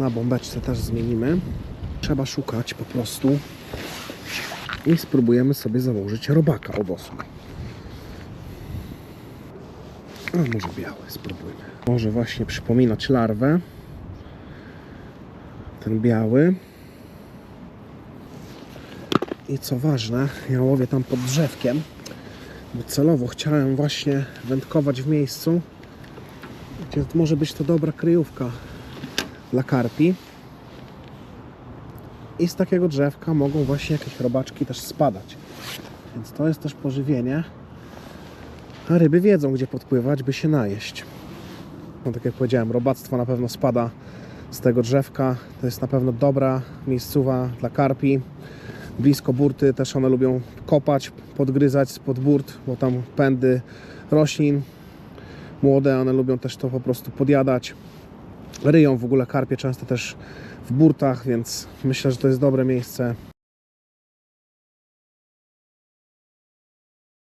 Na bombeczce też zmienimy. Trzeba szukać po prostu i spróbujemy sobie założyć robaka od. A może biały spróbujmy. Może właśnie przypominać larwę. Ten biały. I co ważne, ja łowię tam pod drzewkiem, bo celowo chciałem właśnie wędkować w miejscu, gdzie może być to dobra kryjówka dla karpi. I z takiego drzewka mogą właśnie jakieś robaczki też spadać. Więc to jest też pożywienie. A ryby wiedzą, gdzie podpływać, by się najeść. No, tak jak powiedziałem, robactwo na pewno spada z tego drzewka. To jest na pewno dobra miejscowa dla karpi. Blisko burty też one lubią kopać, podgryzać spod burt, bo tam pędy roślin młode, one lubią też to po prostu podjadać. Ryją w ogóle karpie często też w burtach, więc myślę, że to jest dobre miejsce